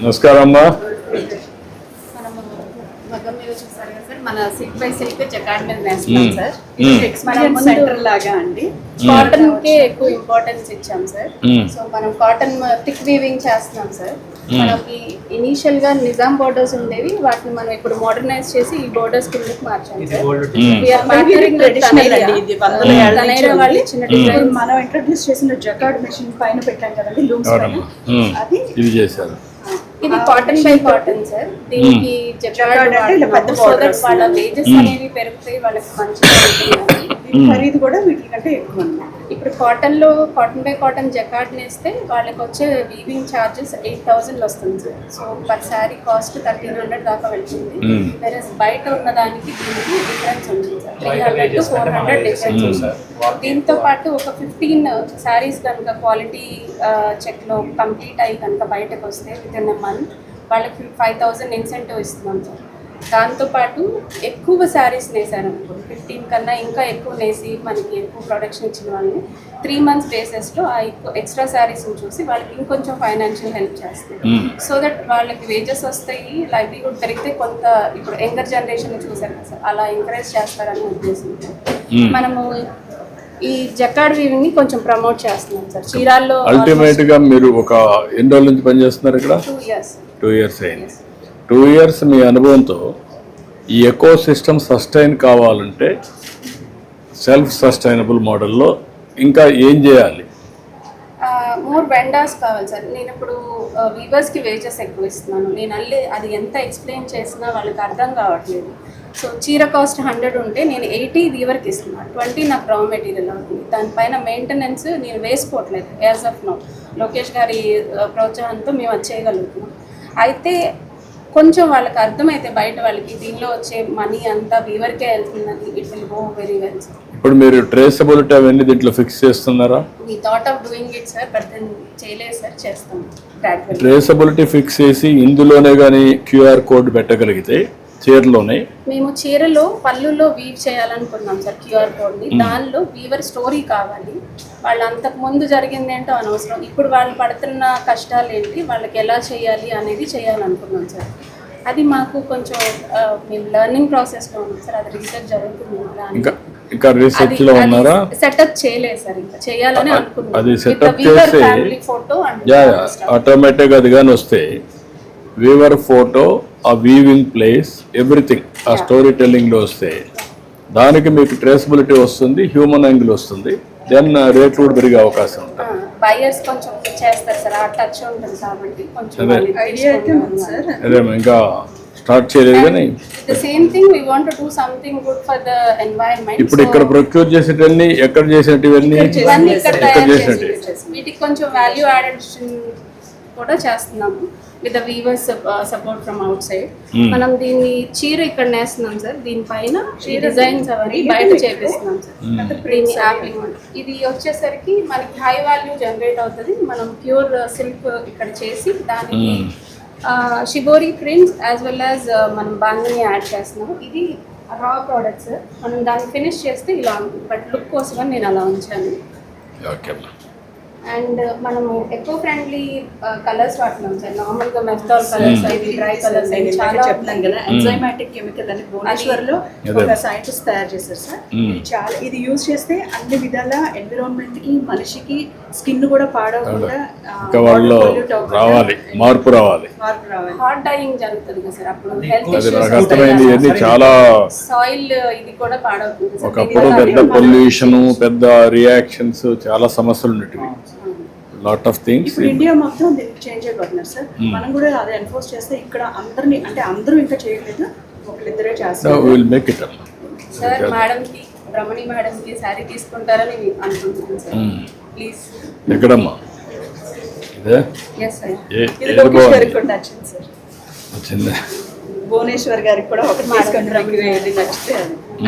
నమస్కారం అమ్మా మన సిల్క్ బై సిల్క్ జకార్డ్ మీద. సార్ మ్మ్. ఎక్స్పీరియన్స్ సెంటర్ లాగా అండి కాటన్ కే ఎక్కువ ఇంపార్టెన్స్ ఇచ్చాం సార్. సో మనం కాటన్ థిక్ వీవింగ్ చేస్తున్నాం సార్ మనకి ఇనీషియల్గా నిజాం బోర్డర్స్ ఉండేవి వాటిని మనం ఇప్పుడు మోడర్నైజ్ చేసి ఈ బోర్డర్స్ కిందకి మార్చాం sir. Hmm. We are partnering with traditional Taneira. అండి ఇది వందల ఏళ్ళ నుంచి Taneira వాళ్ళు ఉంది. ఇచ్చిన ఇప్పుడు డిజైన్ మనం ఇంట్రడ్యూస్ చేసిన జకార్డ్ మెషిన్ పైన పెట్టాం కదండి లూమ్స్. అది ఇది చేశారు. ఇది కాటన్ బై కాటన్ సార్ దీనికి జకార్డ్ అంటే వాళ్ళ. వేజెస్ అనేవి పెరుగుతాయి వాళ్ళకి మంచిగా ఖరీదు కూడా వీటికంటే ఎక్కువ అన్నమాట. ఇప్పుడు కాటన్లో కాటన్ బై కాటన్ జకార్డ్ నేస్తే వాళ్ళకి వచ్చే వీవింగ్ ఛార్జెస్ ఎయిట్ థౌసండ్ వస్తుంది sir. So per sari cost thirteen hundred దాకా వెళ్తుంది. వేరే బయట ఉన్న దానికి దీనికి డిఫరెన్స్ ఉంటుంది sir. Three hundred to four hundred difference ఉంటుంది. దీంతో పాటు ఒక ఫిఫ్టీన్ శారీస్ కనుక క్వాలిటీ చెక్లో కంప్లీట్ అయ్యి కనుక బయటకు వస్తే విత్ ఇన్ మంత్ వాళ్ళకి ఫైవ్ థౌసండ్ ఇన్సెంటివ్ ఇస్తున్నాం సార్. దాంతోపాటు ఎక్కువ శారీస్ నేసారు అనుకో. ఫిఫ్టీన్ కన్నా ఇంకా ఎక్కువ నేసి మనకి ఎక్కువ ప్రొడక్షన్ ఇచ్చిన వాళ్ళని త్రీ మంత్స్ బేసెస్లో ఆ ఎక్స్ట్రా శారీస్ని చూసి వాళ్ళకి ఇంకొంచెం ఫైనాన్షియల్ హెల్ప్ చేస్తాయి. సో దట్ వాళ్ళకి వేజెస్ వస్తాయి లైవ్లీహుడ్ పెరిగితే కొంత ఇప్పుడు యంగర్ జనరేషన్ చూసారు కదా సార్ అలా ఎంకరేజ్ చేస్తారని ఉద్దేశంతో. మ్మ్. మనము ఈ జకాడ్ వీవింగ్ని కొంచెం ప్రమోట్ చేస్తున్నాం సార్. చీరాల్లో అల్టిమేట్గా మీరు ఒక ఎన్ని రోజుల నుంచి పనిచేస్తున్నారు ఇక్కడ? టూ ఇయర్స్ టూ ఇయర్స్ అయింది. టూ ఇయర్స్ మీ అనుభవంతో ఈ ఎకో సిస్టమ్ సస్టైన్ కావాలంటే సెల్ఫ్ సస్టైనబుల్ మోడల్లో ఇంకా ఏం చేయాలి? మోర్ వెండర్స్ కావాలి సార్. నేను ఇప్పుడు వీవర్స్కి వేజెస్ ఎక్కువ ఇస్తున్నాను. నేను అల్లే అది ఎంత ఎక్స్ప్లెయిన్ చేసినా వాళ్ళకి అర్థం కావట్లేదు. సో చీర కాస్ట్ హండ్రెడ్ ఉంటే నేను ఎయిటీ వీవర్కి ఇస్తున్నాను ట్వంటీ నాకు రా మెటీరియల్ అవుతుంది. దానిపైన మెయింటెనెన్స్ నేను వేసుకోవట్లేదు యాజ్ ఆఫ్ నో లోకేష్ గారి ప్రోత్సాహంతో మేము అది చేయగలుగుతున్నాం. అయితే కొంచెం వాళ్ళకి అర్థమైతే బయట వాళ్ళకి దీనిలో వచ్చే మనీ అంతా వీవర్కే వెళ్తుందని it will go very well sir ఇప్పుడు మీరు ట్రేసబిలిటీ అవన్నీ దీంట్లో ఫిక్స్ చేస్తున్నారా? మీ thought of doing it sir but then చేయలేదు సార్ చేస్తాం. ట్రేసబిలిటీ ఫిక్స్ చేసి ఇందులోనే కానీ క్యూఆర్ కోడ్ పెట్టగలిగితే చీరలోనే? మేము చీరలో పళ్ళులో వీవ్ చేయాలనుకున్నాం సార్ క్యూఆర్ కోడ్ని. దానిలో వీవర్ స్టోరీ కావాలి. వాళ్ళు అంతకు ముందు జరిగింది ఏంటో అనవసరం. ఇప్పుడు వాళ్ళు పడుతున్న కష్టాలు ఏంటి వాళ్ళకి ఎలా చేయాలి అనేది చేయాలనుకున్నాం సార్. అది మాకు కొంచెం మేము లెర్నింగ్ ప్రాసెస్లో ఉన్నాం సార్. అది రీసెర్చ్ జరుగుతుంది దాని ఇంకా ఇంకా రీసెర్చ్లో ఉన్నారా? సెటప్ చేయలేదు సార్ ఇంకా. చేయాలని అనుకున్నాం. అది చేసి- stuff. ఆటోమేటిక్గా అది కానీ వస్తే వీవర్ ఫోటో ఆ వీవింగ్ ప్లేస్ ఎవ్రీథింగ్ ఆ స్టోరీ టెల్లింగ్లో వస్తే దానికి మీకు ట్రేసబిలిటీ వస్తుంది హ్యూమన్ యాంగిల్ వస్తుంది దెన్ రేట్లు కూడా పెరిగే అవకాశం ఉంటుంది. బయర్స్ కొంచెం చేస్తారు సార్ ఆ టచ్ ఉంటుంది కాబట్టి కొంచెం అదే. వాళ్ళు ఐడియా అయితే ఉంది సార్. అదే ఇంకా స్టార్ట్ చేయలేదు కానీ the same thing we want to do something good for the environment ఇప్పుడు ఇక్కడ ప్రొక్యూర్ చేసేటన్ని ఎక్కడ చేసేటివన్నీ ఇక్కడ చేసేటివి? చేసి వీటికి కొంచెం వాల్యూ యాడెషన్ కూడా చేస్తున్నాము. With weavers support from outside Hmm. మనం దీన్ని చీర ఇక్కడ నేస్తున్నాం సార్. దీనిపైన డిజైన్స్ అవన్నీ బయట చేపిస్తున్నాం సార్. దీన్ని యాప్లింగ్ ఇది వచ్చేసరికి మనకి హై వాల్యూ జనరేట్ అవుతుంది. మనం ప్యూర్ సిల్క్ ఇక్కడ చేసి దానికి shibori prints as well as మనం బాందని యాడ్ చేస్తున్నాం. ఇది రా ప్రోడక్ట్స్ మనం దాన్ని ఫినిష్ చేస్తే ఇలా ఉంటుంది బట్ లుక్ కోసం నేను అలా ఉంచాను. ఓకే అండ్ మనము ఎకో ఫ్రెండ్లీ కలర్స్ వాడుతున్నాం సార్. నార్మల్గా మెఫ్తాల్ కలర్స్ అవి డ్రై కలర్స్ అవి చాలా చెప్తున్నాం కదా ఎంజైమాటిక్ కెమికల్ అని భువనేశ్వర్లో అదే. ఒక సైంటిస్ట్ తయారు చేశారు సార్. ఇది చాలా ఇది యూజ్ చేస్తే అన్ని విధాల ఎన్విరాన్మెంట్కి మనిషికి స్కిన్ కూడా పాడవకుండా రావాలి మార్పు రావాలి. మార్పు రావాలి. హాట్ డైయింగ్ జరుగుతుంది కదా సార్ అప్పుడు హెల్త్ చాలా సాయిల్ ఇది కూడా పాడవుతుంది సార్. ఒకప్పుడు పెద్ద పొల్యూషన్ పెద్ద రియాక్షన్స్ చాలా సమస్యలు ఉండేటివి. లాట్ ఆఫ్ థింగ్స్ ఇప్పుడు ఇండియా మొత్తం దీనికి చేంజ్ అయిపోతున్నారు సార్ మనం కూడా అదే ఎన్ఫోర్స్ చేస్తే ఇక్కడ అందరినీ అంటే అందరూ ఇంకా చేయట్లేదు ఒకరిద్దరే చేస్తారు. Will make it sir madam కి రమణి మేడం కి శారీ తీసుకుంటారని అనుకుంటున్నాను సార్ ప్లీజ్ ఎక్కడమ్మా? ఇదే? ఎస్ సార్ ఇది లోకేష్ కూడా నచ్చింది సార్ వచ్చిందా? భువనేశ్వర్ గారికి కూడా ఒకటి ఏది నచ్చితే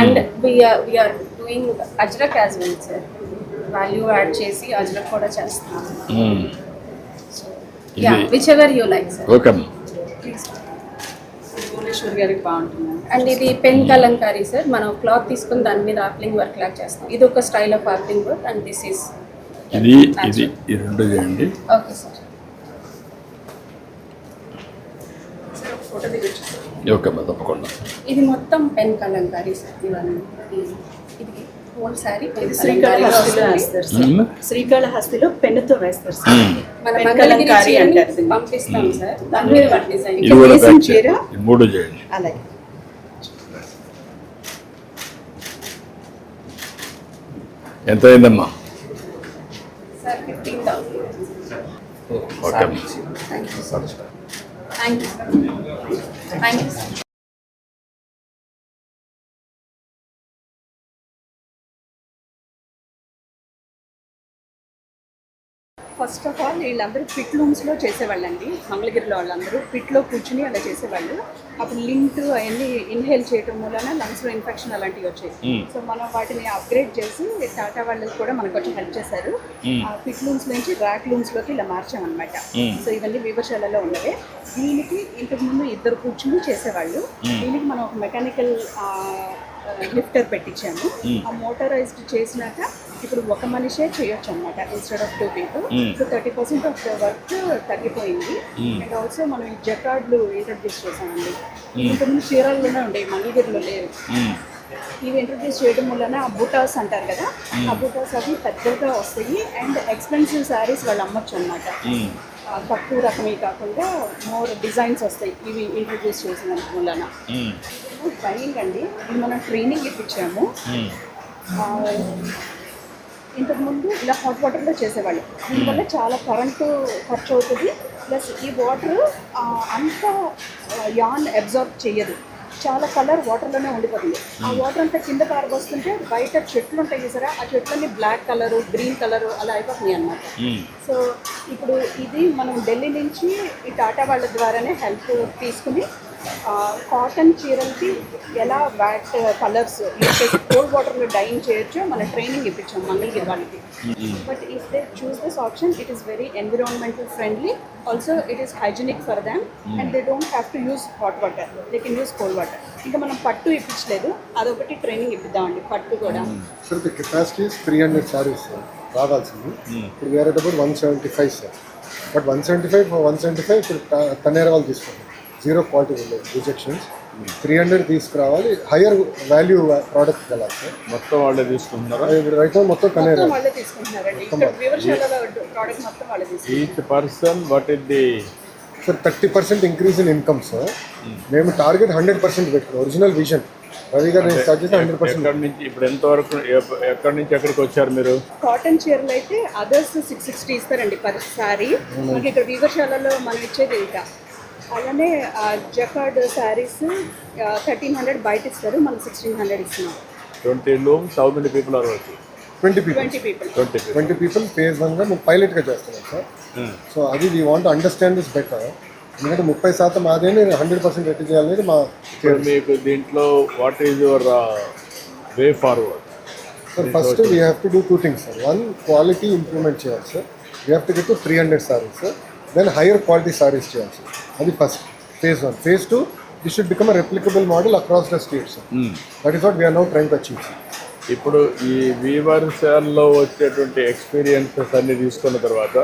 and we're we're doing ajrakh as well sir value add చేసి అజ్రక్ కూడా చేస్తున్నాము మ్మ్. Yeah whichever you like sir okay Bhubaneswar గారికి బాగుంటుంది. అండ్ ఇది పెన్ కలంకారీ సార్ మనం క్లాత్ తీసుకుని దాని మీద ఆప్లింగ్ వర్క్ లాగా చేస్తాం. ఇది ఒక style of applique work and this is ఇది ఇది ఈ రెండు చేయండి. ఓకే సార్ ఓకే తప్పకుండా. ఇది మొత్తం పెన్ కలంకారీ సార్ ఇవన్నీ. ఇది. హోల్ శారీ ఇది శ్రీకాళహస్తిలో పెన్నుతో వేస్తారు సార్. పంపిస్తాం సార్. దాని మీద మన డిజైన్. ఇది కూడా వేసిన ప్యాక్ చీర? చేయండి ఈ మూడు చేయండి. అలాగే. ఎంత అయిందమ్మా? Okay thank you sir thank you sir first of all వీళ్ళందరూ పిట్ రూమ్స్లో చేసేవాళ్ళండి. మంగళగిరిలో వాళ్ళందరూ పిట్లో కూర్చుని అలా చేసేవాళ్ళు. అప్పుడు లింట్ అవన్నీ ఇన్హేల్ చేయటం వలన లంగ్స్లో ఇన్ఫెక్షన్ అలాంటివి వచ్చాయి. సో మనం వాటిని అప్గ్రేడ్ చేసి టాటా వాళ్ళకి కూడా మనకు కొంచెం హెల్ప్ చేశారు. ఆ పిట్ రూమ్స్ నుంచి ర్యాక్ రూమ్స్లోకి ఇలా మార్చామన్నమాట. సో ఇవన్నీ వివశాలలో ఉన్నవే. దీనికి ఇంతకు ముందు ఇద్దరు కూర్చుని చేసేవాళ్ళు. దీనికి మనం ఒక మెకానికల్ లిఫ్టర్ పెట్టించాము. ఆ మోటరైజ్డ్ చేసినాక ఇప్పుడు ఒక మనిషే చేయొచ్చు అనమాట instead of two people so thirty percent of the work తగ్గిపోయింది. అండ్ ఆల్సో మనం ఈ జకార్డ్లు ఇంట్రడ్యూస్ చేసామండి ఇంతకుముందు చీరాల్లోనే ఉండేవి మంగళగిరిలో లేవు. ఇవి ఇంట్రడ్యూస్ చేయడం వలన ఆ బుటాస్ అంటారు కదా ఆ బుటాస్ అవి పెద్దగా వస్తాయి అండ్ ఎక్స్పెన్సివ్ శారీస్ వాళ్ళు అమ్మొచ్చు అనమాట తక్కువ రకమే కాకుండా మోర్ డిజైన్స్ వస్తాయి ఇవి ఇంట్రడ్యూస్ చేసిన వలన ట్రైనింగ్ అండి. మనం ట్రైనింగ్ ఇప్పించాము. ఇంతకుముందు ఇలా హాట్ వాటర్లో చేసేవాళ్ళు. దీనివల్ల చాలా కరెంటు ఖర్చు అవుతుంది ప్లస్ ఈ వాటర్ అంత యాన్ అబ్జర్వ్ చేయదు చాలా కలర్ వాటర్లోనే ఉండిపోతుంది. ఆ వాటర్ అంతా కింద పారబోస్తుంటే బయట చెట్లు ఉంటాయి సరే ఆ చెట్లన్నీ బ్లాక్ కలరు గ్రీన్ కలరు అలా అయిపోతున్నాయి అన్నమాట. సో ఇప్పుడు ఇది మనం ఢిల్లీ నుంచి ఈ టాటా వాళ్ళ ద్వారానే హెల్ప్ తీసుకుని కాటన్ చీరలకి ఎలా వ్యాట్ కలర్స్ కోల్డ్ వాటర్లో డైన్ చేయొచ్చో మన ట్రైనింగ్ ఇప్పించాం మంగళగిరి వాళ్ళకి. But if they choose this option it is very environmental friendly also it is hygienic for them and they don't have to use hot water they can use cold water ఇంకా మనం పట్టు ఇప్పించలేదు. అదొకటి training ఇప్పిద్దామండి పట్టు కూడా. Sir the capacity three hundred saris sir రావాల్సింది ఇప్పుడు వేరే డబ్బులు one seventy five sir but one seventy five one seventy five ఇప్పుడు త- తన్నేర వాళ్ళు తీసుకుంటారు జీరో క్వాలిటీ ఉండదు రిజెక్షన్స్. త్రీ హండ్రెడ్ తీసుకురావాలి. హయ్యర్ వాల్యూ ప్రోడక్ట్ వెళ్ళాలి సార్. మొత్తం వాళ్ళే తీసుకుంటున్నారా? ఇప్పుడు రైట్ now మొత్తం తన్నేర మొత్తం వాళ్ళే తీసుకుంటున్నారండి. ఇక్కడ వివర్శాలలో ప్రోడక్ట్ మొత్తం వాళ్ళే తీసుకుంటున్నారు. Each person what is the sir thirty percent increase in income sir. మేము టార్గెట్ హండ్రెడ్ పర్సెంట్ పెట్టుకున్నాం. ఒరిజినల్ విజన్ రవి గారు నేను స్టార్ట్ చేస్తే హండ్రెడ్ పర్సెంట్ ఎక్కడి నుంచి ఇప్పుడు ఎంతవరకు ఎప్ప- ఎక్కడి నుంచి ఎక్కడికి వచ్చారు మీరు? కాటన్ చీరలు అయితే అదర్స్ సిక్స్ సిక్స్టీ ఇస్తారండి పర్ సారీ మనకి ఇక్కడ వివర్శాలలో మనం ఇచ్చేది ఇంకా. అలానే జకార్డ్ శారీస్ థర్టీన్ హండ్రెడ్ బయట ఇస్తారు మనం సిక్స్టీన్ హండ్రెడ్ ఇస్తున్నాం. Twenty looms how many people are working twenty people twenty people twenty people twenty people phase వన్గా మేము పైలట్గా చేస్తున్నాం సార్ సో అది we want understand this better ఎందుకంటే ముప్పై శాతం అదే నేను హండ్రెడ్ పర్సెంట్ ఎట్టి చేయాలనేది మా మీకు దీంట్లో what is your way forward sir first we have to do two things sir one quality improvement చేయాలి sir we have to get to three hundred saris sir then higher quality saris చేయాలి. Sir అది first phase one phase two this should become replicable model across the state sir that is what we're now train to achieve ఇప్పుడు ఈ వీవర్స్లో వచ్చేటువంటి experiences అన్ని తీసుకున్న తర్వాత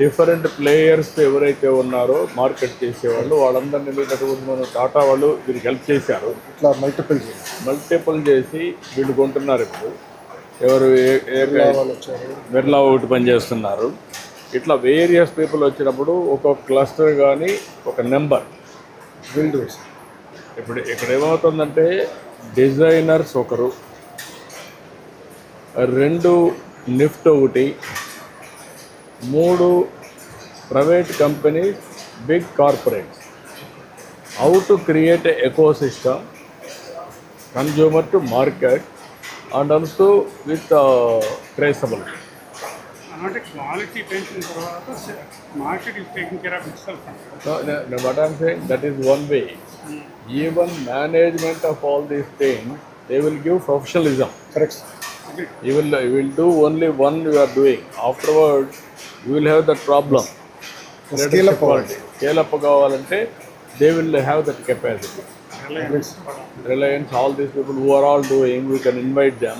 different players ఎవరైతే ఉన్నారో మార్కెట్ చేసేవాళ్ళు వాళ్ళందరినీ వెళ్ళినటువంటి మనం టాటా వాళ్ళు వీరికి హెల్ప్ చేశారు. ఇట్లా మల్టిపుల్ చేయాలి మల్టిపుల్ చేసి వీళ్ళు కొంటున్నారు ఇప్పుడు. ఎవరు బిర్లా ఒకటి పని చేస్తున్నారు ఇట్లా వేరియస్ పీపుల్ వచ్చినప్పుడు ఒక్కొక్క క్లస్టర్ కానీ ఒక నెంబర్ విల్ డూ సార్ ఇప్పుడు ఇక్కడ ఏమవుతుందంటే డిజైనర్స్ ఒకరు రెండు నిఫ్ట్ ఒకటి మూడు private companies big corporates how to create ecosystem consumer to market and also with traceable అంటే క్వాలిటీ పెంచిన తర్వాత market is taking care of that is one way. Even management of all these things, they will give professionalism. Correct sir You will, you will do only one you are doing. Afterwards, you will have that problem. Scale up quality. Scale up కావాలంటే they will have that capacity. Reliance, all these people who are all doing, we can invite them.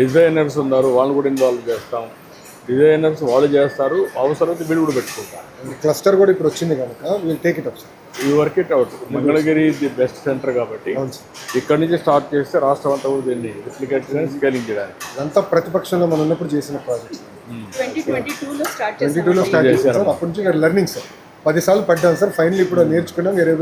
Designers ఉన్నారు వాళ్ళు కూడా involve చేస్తాం designers వాళ్ళు చేస్తారు అవసరమైతే వీళ్ళు కూడా పెట్టుకుంటారు. క్లస్టర్ కూడా ఇప్పుడు వచ్చింది కనుక వీళ్ళు టేక్ ఇట్ అప్ సార్ ఈ work it out Mangalagiri the best centre కాబట్టి ఇక్కడ నుంచి స్టార్ట్ చేస్తే రాష్ట్రం అంతా కూడా దీన్ని రిప్లికేట్ స్కేలింగ్ చేయడానికి. ఇదంతా ప్రతిపక్షంలో మనం ఉన్నప్పుడు చేసిన ప్రాజెక్ట్ ట్వంటీ టూలో స్టార్ట్ ట్వంటీ చేసాం టూలో స్టార్ట్ చేశాం సార్ అప్పటి నుంచి లెర్నింగ్ సార్ పది సార్లు పడ్డాం సార్ ఫైనల్ ఇప్పుడు నేర్చుకున్నాం వేరే